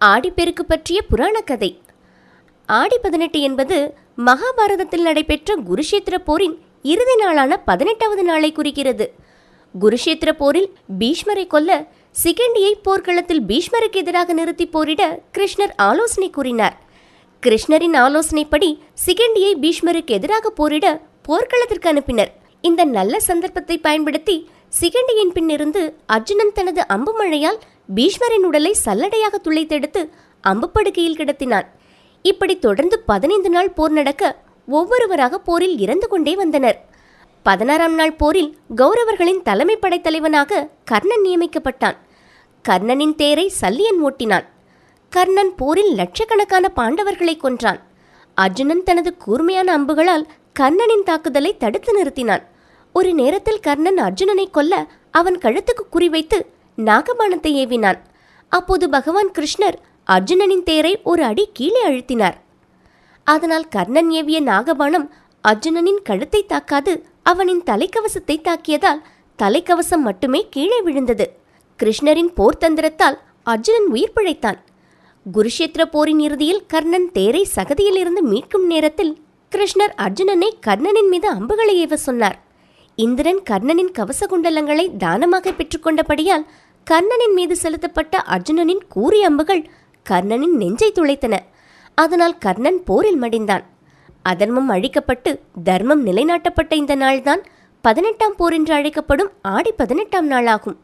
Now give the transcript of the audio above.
ஆடிப்பெருக்கு பற்றிய புராண கதை ஆடி பதினெட்டு என்பது மகாபாரதத்தில் நடைபெற்ற குருஷேத்திர போரின் இறுதி நாளான பதினெட்டாவது நாளை குறிக்கிறது. குருஷேத்திர போரில் பீஷ்மரை கொல்ல சிகண்டியை போர்க்களத்தில் பீஷ்மருக்கு எதிராக நிறுத்தி போரிட கிருஷ்ணர் ஆலோசனை கூறினார். கிருஷ்ணரின் ஆலோசனைப்படி சிகண்டியை பீஷ்மருக்கு எதிராக போரிட போர்க்களத்திற்கு அனுப்பினர். இந்த நல்ல சந்தர்ப்பத்தை பயன்படுத்தி சிகண்டியின் பின்னிருந்து அர்ஜுனன் தனது அம்பு மழையால் பீஷ்மரின் உடலை சல்லடையாக துளைத்தெடுத்து அம்பு படுக்கையில் கிடத்தினான். இப்படி தொடர்ந்து பதினைந்து நாள் போர் நடக்க ஒவ்வொருவராக போரில் இறந்து கொண்டே வந்தனர். பதினாறாம் நாள் போரில் கௌரவர்களின் தலைமை படைத்தலைவனாக கர்ணன் நியமிக்கப்பட்டான். கர்ணனின் தேரை சல்லியன் ஓட்டினான். கர்ணன் போரில் லட்சக்கணக்கான பாண்டவர்களை கொன்றான். அர்ஜுனன் தனது கூர்மையான அம்புகளால் கர்ணனின் தாக்குதலை தடுத்து நிறுத்தினான். ஒரு நேரத்தில் கர்ணன் அர்ஜுனனை கொல்ல அவன் கழுத்துக்கு குறிவைத்து நாகபாணத்தை ஏவினான். அப்போது பகவான் கிருஷ்ணர் அர்ஜுனனின் தேரை ஒரு அடி கீழே அழுத்தினார். அதனால் கர்ணன் ஏவிய நாகபாணம் அர்ஜுனனின் கழுத்தை தாக்காது அவனின் தலைக்கவசத்தை தாக்கியதால் தலைக்கவசம் மட்டுமே கீழே விழுந்தது. கிருஷ்ணரின் போர் தந்திரத்தால் அர்ஜுனன் உயிர் பிழைத்தான். குருஷேத்திர போரின் இறுதியில் கர்ணன் தேரை சகதியிலிருந்து மீட்கும் நேரத்தில் கிருஷ்ணர் அர்ஜுனனை கர்ணனின் மீது அம்புகளை ஏவ சொன்னார். இந்திரன் கர்ணனின் கவச குண்டலங்களை தானமாக பெற்றுக்கொண்டபடியால் கர்ணனின் மீது செலுத்தப்பட்ட அர்ஜுனனின் கூறிய அம்புகள் கர்ணனின் நெஞ்சை துளைத்தன. அதனால் கர்ணன் போரில் மடிந்தான். அதர்மம் அழிக்கப்பட்டு தர்மம் நிலைநாட்டப்பட்ட இந்த நாள்தான் பதினெட்டாம் போர் என்று அழைக்கப்படும் ஆடி பதினெட்டாம் நாளாகும்.